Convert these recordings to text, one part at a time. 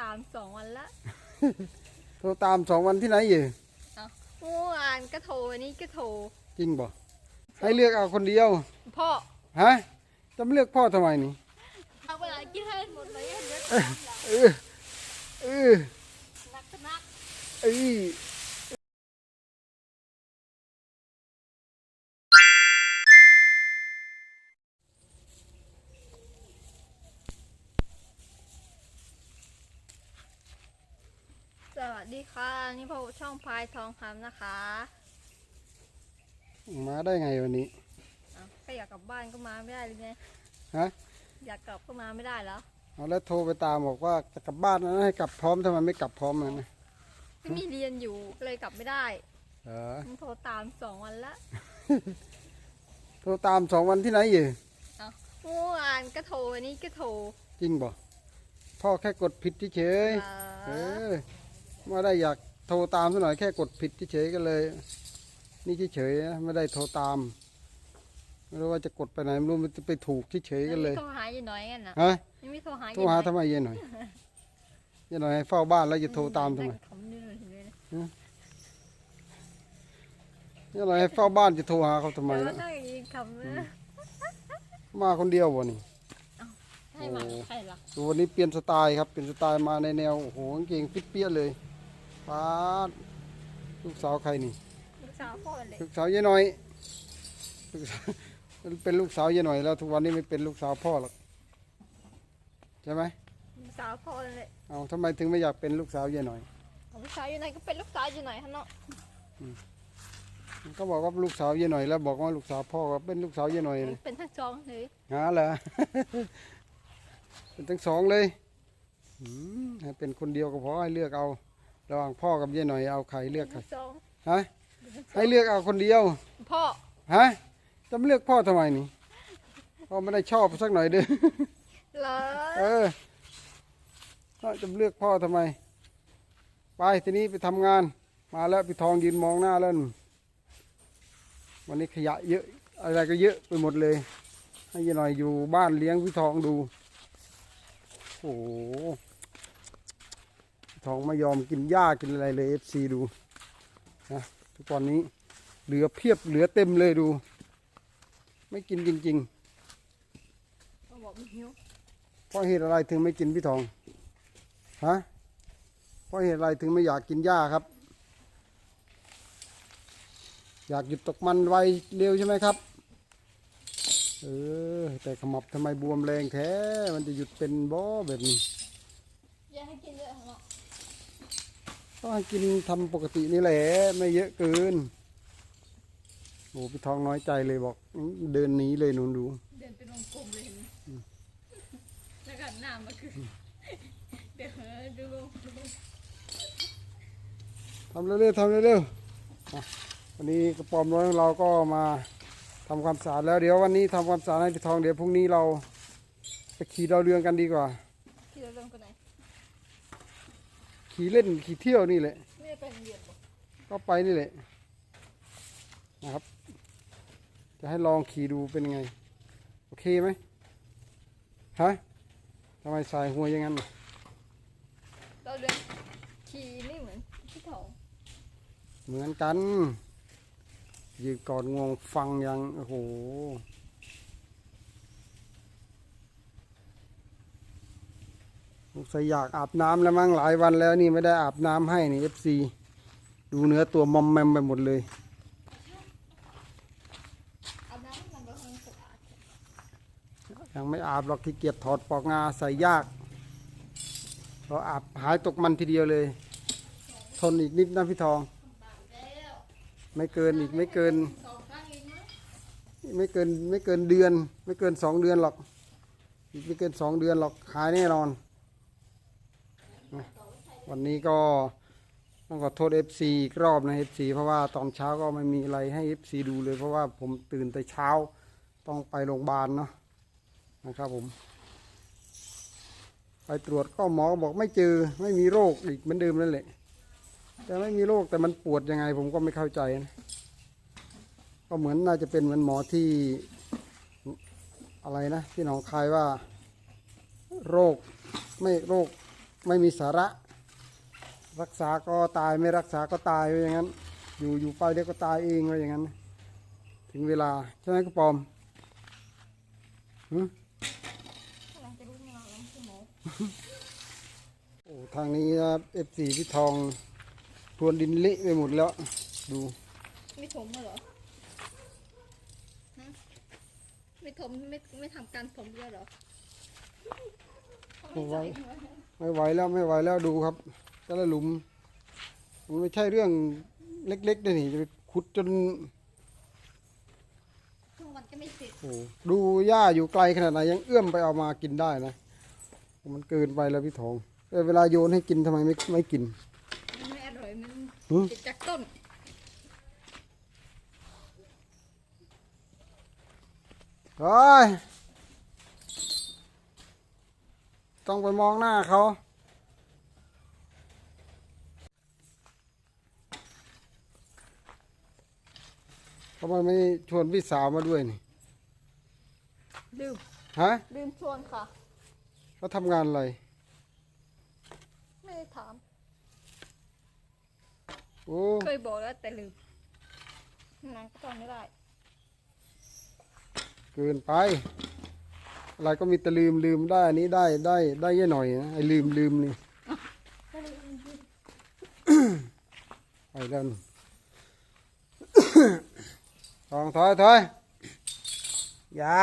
ตามสองวันละโทรตามสองวันที่ไหนอยู่เมื่อวานก็โทรวันนี้ก็โทรจริงบ่ให้เลือกเอาคนเดียวพ่อฮะจะไม่เลือกพ่อทำไมนี่เอาเวลากินให้หมดเลยเดี๋ยวเออเออนักก็นัก เอ้ย วัสดีค่ะนี่พบกับช่องพายทองคำนะคะ มาได้ไงวันนี้อ้าวก็อยากกลับบ้านก็มาไม่ได้เลยไงฮะอยากกลับก็มาไม่ได้แล้วเอาแล้วโทรไปตามบอกว่าจะกลับบ้านนะให้กลับพร้อมทำไมไม่กลับพร้อมนะไม่มีเรียนอยู่ก็เลยกลับไม่ได้เออมันโทรตามสองวันละโทรตามสองวันที่ไหนอยู่เมื่อวานก็โทรวันนี้ก็โทรจริงบ่พ่อแค่กดผิดเฉยเอๆเออ อ ไม่ได้อยากโทรตามซะหน่อยแค่กดผิดเฉยๆก็เลย นี่เฉยๆนะไม่ได้โทรตามไม่รู้ว่าจะกดไปไหนไม่รู้มันจะไปถูกเฉยๆกันเลยไม่โทรหายายหน่อยกันนะฮะยังไม่โทรหาโทรหาทำไมเย็นหน่อยเย็นหน่อยให้เฝ้าบ้านแล้วจะโทรตามทำไมนั่งขำนี่เลยนะเย็นหน่อยให้เฝ้าบ้านจะโทรหาเขาทำไมแต่ว่านะนั่งยิงคำนะมาคนเดียวบ่นี่ให้มากับใครล่ะดูวันนี้เปลี่ยนสไตล์ครับเปลี่ยนสไตล์มาในแนวโอ้โหกางเกงฟิตเปี้ยเลย ฟาดลูกสาวใครนี่ ลูกสาวพ่อเลยลูกสาวเย็นหน่อยลูกสาวเป็นลูกสาวเย็นหน่อยแล้ว ทุกวันนี้ไม่เป็นลูกสาวพ่อหรอกใช่ไหมลูกสาวพ่อเลยเอาทำไมถึงไม่อยากเป็นลูกสาวเย็นหน่อย ของลูกสาวอยู่ไหนก็เป็นลูกสาวอยู่ไหนฮะเนาะก็บอกว่าลูกสาวเย็นหน่อยแล้วบอกว่าลูกสาวพ่อก็เป็นลูกสาวเย็นหน่อยเลยเป็นทั้งสองเลยหาเหรอ เป็นทั้งสองเลยอืมให้เป็นคนเดียวก็พอให้เลือกเอา ระหว่างพ่อกับเย็นหน่อยเอาใครเลือกใครทั้งสองฮะให้เลือกเอาคนเดียวพ่อฮะจะไม่เลือกพ่อทำไมนี่พ่อไม่ได้ชอบสักหน่อยเด้อเหรอเออพ่อจะเลือกพ่อทำไม ไปทีนี้ไปทำงาน มาแล้วพี่ทองยืนมองหน้าแล้วนู่นวันนี้ขยะเยอะอะไรก็เยอะไปหมดเลย ให้ยายหน่อยอยู่บ้านเลี้ยงพี่ทองดู โอ้โหพี่ ทองไม่ยอมกินหญ้ากินอะไรเลยเอฟซีดูนะทุกวันนี้เหลือเพียบเหลือเต็มเลยดู ไม่กินจริงๆพ่อบอกไม่หิวเพราะเหตุอะไรถึงไม่กินพี่ทองฮะเพราะเหตุอะไรถึงไม่อยากกินหญ้าครับ อยากหยุดตกมันไวเร็วใช่ไหมครับเออแต่ขมับทำไมบวมแรงแท้ มันจะหยุดเป็นบ่แบบนี้ อย่าให้กินเยอะเนาะ ต้องให้กินทำปกตินี่แหละ ไม่เยอะเกินโอ้พี่ทองน้อยใจเลยบอกอื้อเดินหนีเลยหนูดู เดินเป็นวงกลมเลยเห็นไหมแล้วก็หน้ามาคือเดี๋ยวดูวงกลมทำเร็วๆทำเร็วๆอะวันนี้กระป๋อมน้อยของเราก็มาทำความสะอาดแล้วเดี๋ยววันนี้ทำความสะอาดให้พี่ทองเดี๋ยวพรุ่งนี้เราไปขี่ดาวเรืองกันดีกว่าที่เราเริ่มกันไหน ขี่เล่นขี่เที่ยวนี่แหละไม่ได้ไปโรงเรียนหรอก็ไปนี่แหละนะครับ จะให้ลองขี่ดูเป็นไง โอเคไหมฮะทำไมสายหัวอย่างนั้นน่ะเราเรียนขี่นี่เหมือนพี่ทองเหมือนกันยืนกอดงวงฟังยังโอ้โห สงสัยอยากอาบน้ำแล้วมั้งหลายวันแล้วนี่ไม่ได้อาบน้ำให้นี่เอฟซีดูเนื้อตัวมอมแมมไปหมดเลย ยังไม่อาบหรอกขี้เกียจถอดปลอกงาใส่ยาก เราอาบหายตกมันทีเดียวเลย ทนอีกนิดนะพี่ทอง ไม่เกินอีกไม่เกิน ไม่เกินไม่เกินเดือน ไม่เกินสองเดือนหรอก อีกไม่เกินสองเดือนหรอกหายแน่นอน วันนี้ก็ต้องขอโทษ FC อีกรอบนะ FC เพราะว่าตอนเช้าก็ไม่มีอะไรให้ FC ดูเลย เพราะว่าผมตื่นแต่เช้าต้องไปโรงพยาบาลเนาะนะครับผม ไปตรวจก็หมอบอกไม่เจอไม่มีโรคอีกเหมือนเดิมนั่นแหละแต่ไม่มีโรคแต่มันปวดยังไง ผมก็ไม่เข้าใจนะก็เหมือนน่าจะเป็นเหมือนหมอที่อะไรนะที่หนองคายว่า โรคไม่โรค ไม่มีสาระ รักษาก็ตายไม่รักษาก็ตายว่าอย่างนั้น อยู่อยู่ไปเดี๋ยวก็ตายเองว่าอย่างนั้น ถึงเวลาใช่ไหมกระปอมหึกำลังจะรู้งานแล้วคุณหมอโอ้ทางนี้เอฟซีพี่ทองทวนดินเละไปหมดแล้ว ดูไม่ถมเหรอฮะไม่ถมไม่ไม่ทำการถมด้วยเหรอไม่ไหว ไม่ไหวแล้วไม่ไหวแล้วดูครับแต่ละหลุมมันไม่ใช่เรื่องเล็กๆเลยนี่จะไปขุดจนทุกวันก็ไม่เสร็จโอ้ดูหญ้าอยู่ไกลขนาดไหนยังเอื้อมไปเอามากินได้นะ มันเกินไปแล้วพี่ทองเออเวลาโยนให้กินทำไมไม่ไม่กิน มันไม่อร่อยมันหือ ติดจากต้นเฮ้ย ต้องไปมองหน้าเขา ทำไมไม่ชวนพี่สาวมาด้วยนี่ ลืมฮะลืมชวนค่ะ เขาทำงานอะไร ไม่ได้ถาม โอ้เคยบอกแล้วแต่ลืมนางก็ตอนไม่ได้ เกินไป อะไรก็มีแต่ลืมลืมได้อันนี้ได้ได้ได้เยอะหน่อยนะไอ้ลืมลืมนี่ไปแล้วนี่ทองถอยถอยอย่า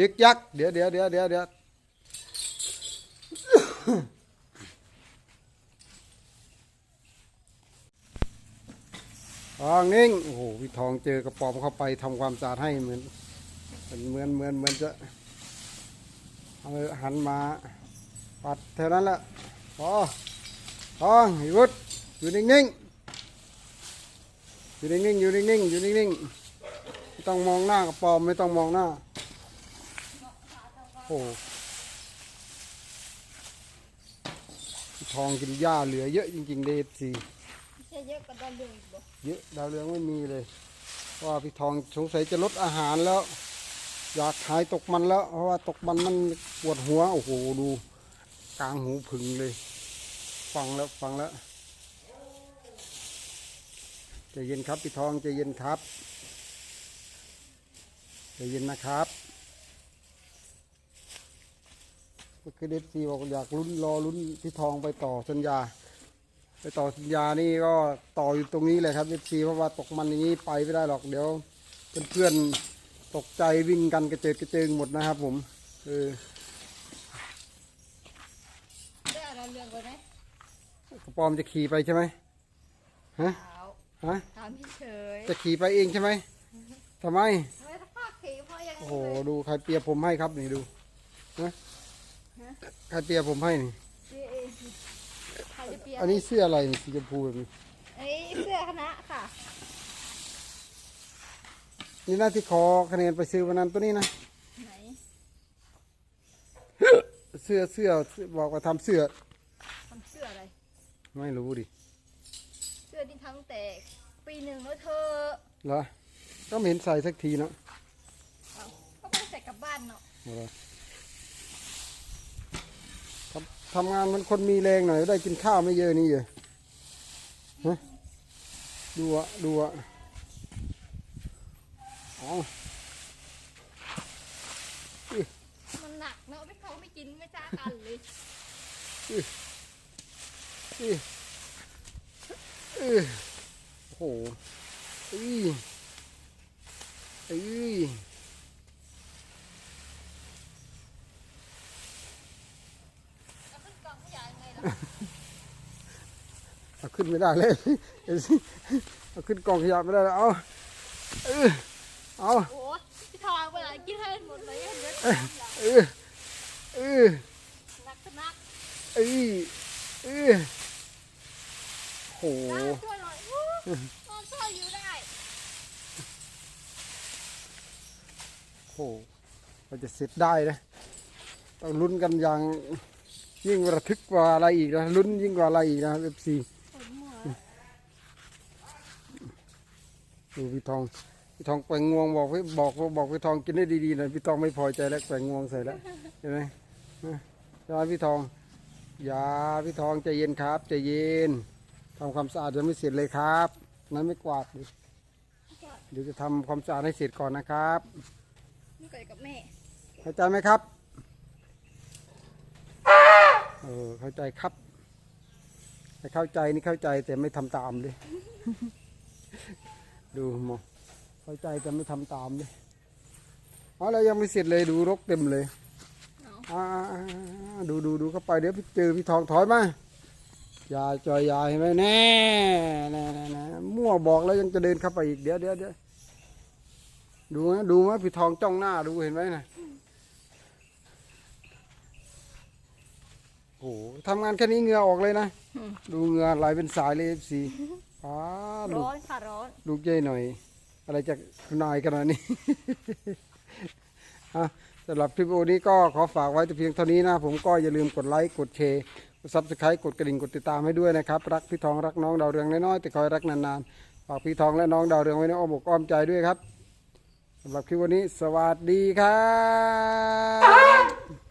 ยึกยักเดี๋ยวเดี๋ยวเดี๋ยวเดี๋ยวเดี๋ยวทองนิ่งโอ้โหพี่ทองเจอกระป๋อมเข้าไปทำความสะอาดให้เหมือนเหมือนเหมือนเหมือนจะ เอาหันมาปัดเท่านั้นแหละพอทองหยุดอยู่นิ่งๆอยู่นิ่งๆอยู่นิ่งๆอยู่นิ่งๆไม่ต้องมองหน้ากระป๋อมไม่ต้องมองหน้าโอ้โหพี่ทองกินหญ้าเหลือเยอะจริงๆเดฟซีไม่ใช่เยอะกว่าดาวเรืองอีกบ่เยอะดาวเรืองไม่มีเลยเพราะว่าพี่ทองสงสัยจะลดอาหารแล้ว อยากหายตกมันแล้ว เพราะว่าตกมันมันปวดหัวโอ้โหดูกลางหูผึ่งเลย ฟังแล้วฟังแล้วใจเย็นครับพี่ทองใจเย็นครับใจเย็นนะครับก็คือเดฟซีบอกอยากลุ้นรอลุ้นพี่ทองไปต่อสัญญา ไปต่อสัญญานี่ก็ต่ออยู่ตรงนี้เลยครับเอฟซีเพราะว่าตกมันอย่างนี้ไปไม่ได้หรอกเดี๋ยวเพื่อนๆ ตกใจวิ่งกันกระเจิดกระเจิงหมดนะครับผมเออได้เอาดาวเรืองไปไหมกระปอมจะขี่ไปใช่ไหมฮะเปล่าฮะถามพี่เฉยจะขี่ไปเองใช่ไหมทำไมไม่ถ้าภาคขี่เพราะยังโอ้โหดูใครเปียผมให้ครับนี่ดูนะใครเปียผมให้นี่เปียเองใครจะเปียอันนี้เสื้ออะไรนี่สีชมพูแบบนี้ไอ้เสื้อคณะค่ะ นี่หน้าที่ขอคะแนนไปซื้อวันนั้นตัวนี้นะไหนเสื้อเสื้อบอกว่าทำเสื้อทำเสื้ออะไร ไม่รู้ดิ เสื้อที่ทำตั้งแต่ปีหนึ่งแล้วเธอเหรอก็ไม่เห็นใส่สักทีเนาะเอาก็ไม่ได้ใส่กลับบ้านเนาะเอาล่ะทำทำงานมันคนมีแรงหน่อยได้กินข้าวไม่เยอะนี่เยอะฮะดูอะดูอะ อ๋อมันหนักเนาะไม่เขาไม่กินไม่จ้ากันเลยโอ้โหอื้ออื้อแล้วขึ้นกล่องผู้ใหญ่ไงล่ะเอาขึ้นไม่ได้เลยเอาขึ้นกองขยะไม่ได้แล้วเอา เอาโอ้ยพี่ทองเวลากินให้หมดเลยเห็นไหมเออเออหนักนักเออเออโหช่วยหน่อยอู้นอนช่วยอยู่ได้โหเราจะเสร็จได้นะต้องลุ้นกันอย่างยิ่งระทึกกว่าอะไรอีกนะลุ้นยิ่งกว่าอะไรอีกนะเอฟซีปวดหัวดูพี่ทอง พี่ทองแกว่งงวงบอกพี่บอกบอกพี่ทองกินได้ดีๆหน่อยพี่ทองไม่พอใจแล้วแกว่งงวงใส่แล้วเห็นไหมนะใช่ไหมพี่ทองอย่าพี่ทองใจเย็นครับใจเย็นทำความสะอาดยังไม่เสร็จเลยครับนั้นไม่กวาดดิเดี๋ยวจะทำความสะอาดให้เสร็จก่อนนะครับนี่เกิดกับแม่เข้าใจไหมครับเออเข้าใจครับแต่เข้าใจนี่เข้าใจแต่ไม่ทำตามเลยดูหมอเข้าใจแต่ไม่ทำตามเลยอ๋อแล้วยังไม่เสร็จเลยดูรกเต็มเลยเอาอ่าดูดูดูเข้าไปเดี๋ยวไปเจอพี่ทองถอยมาอยาจอยยายเห็นไหมแน่แน่แน่แน่มั่วบอกแล้วยังจะเดินเข้าไปอีกเดี๋ยวเดี๋ยวเดี๋ยวดูนะดูไหมพี่ทองจ้องหน้าดูเห็นไหมนะโอ้โหทำงานแค่นี้เหงื่อออกเลยนะ ดูเหงื่อไหลเป็นสายเลยสีป้าลูร้กอนค่ะร้อนลูกเย้หน่อย อะไรจากนายขนาดนี้ ฮะสำหรับคลิปวิดีโอนี้ก็ขอฝากไว้แต่เพียงเท่านี้นะ ผมก็อย่าลืมกดไลค์กดแชร์กดซับสไครต์กดกระดิ่งกดติดตามให้ด้วยนะครับ รักพี่ทองรักน้องดาวเรืองน้อยๆแต่คอยรักนานๆฝากพี่ทองและน้องดาวเรืองไว้ในอ้อมอกอ้อมใจด้วยครับสำหรับคลิปวันนี้ สวัสดีครับ